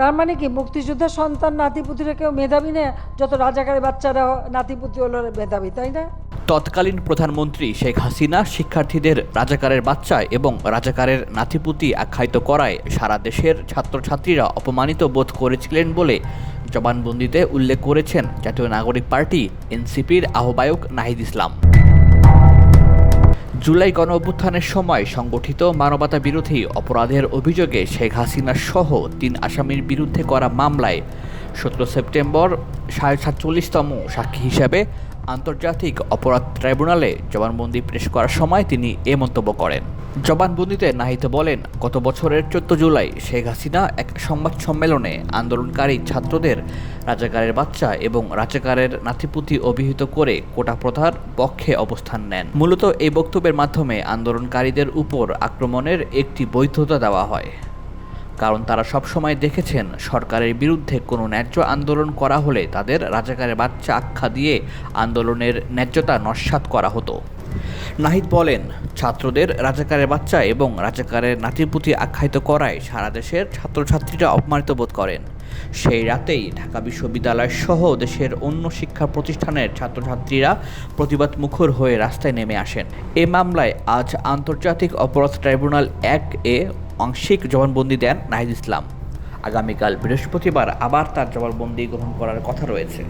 তার মানে কি মুক্তিযোদ্ধার সন্তান নাতিপুতিরা কেউ মেধাবী না? যত রাজাকারের বাচ্চারা নাতিপুতি হলো মেধাবী, তাই না? তৎকালীন প্রধানমন্ত্রী শেখ হাসিনা শিক্ষার্থীদের রাজাকারের বাচ্চা এবং রাজাকারের নাতিপুতি আখ্যায়িত করায় সারা দেশের ছাত্রছাত্রীরা অপমানিত বোধ করেছিলেন বলে জবানবন্দিতে উল্লেখ করেছেন জাতীয় নাগরিক পার্টি এনসিপির আহ্বায়ক নাহিদ ইসলাম। জুলাই গণ অভ্যুত্থানের সময় সংগঠিত মানবতা বিরোধী অপরাধের অভিযোগে শেখ হাসিনা সহ তিন আসামির বিরুদ্ধে করা মামলায় সতেরো সেপ্টেম্বর সাড়ে সাতচল্লিশতম সাক্ষী হিসাবে আন্তর্জাতিক অপরাধ ট্রাইব্যুনালে জবানবন্দি পেশ করার সময় তিনি এ মন্তব্য করেন। জবানবন্দিতে নাহিদ বলেন, গত বছরের চোদ্দ জুলাই শেখ হাসিনা এক সংবাদ সম্মেলনে আন্দোলনকারী ছাত্রদের রাজাকারের বাচ্চা এবং রাজাকারের নাতিপুতি অভিহিত করে কোটা প্রথার পক্ষে অবস্থান নেন। মূলত এই বক্তব্যের মাধ্যমে আন্দোলনকারীদের উপর আক্রমণের একটি বৈধতা দেওয়া হয়। কারণ তারা সবসময় দেখেছেন সরকারের বিরুদ্ধে কোনো ন্যায্য আন্দোলন করা হলে তাদের রাজাকারের বাচ্চা আখ্যা দিয়ে আন্দোলনের ন্যায্যতা নস্যাৎ করা হতো। নাহিদ বলেন, ছাত্রদের রাজাকারের বাচ্চা এবং রাজাকারের নাতিপুতি আখ্যায়িত করায় সারা দেশের ছাত্রছাত্রীরা অপমানিত বোধ করেন। সেই রাতেই ঢাকা বিশ্ববিদ্যালয় সহ দেশের অন্য শিক্ষা প্রতিষ্ঠানের ছাত্রছাত্রীরা প্রতিবাদ মুখর হয়ে রাস্তায় নেমে আসেন। এ মামলায় আজ আন্তর্জাতিক অপরাধ ট্রাইব্যুনাল এক এ আংশিক জবানবন্দি দেন নাহিদ ইসলাম। আগামীকাল বৃহস্পতিবার আবার তার জবানবন্দি গ্রহণ করার কথা রয়েছে।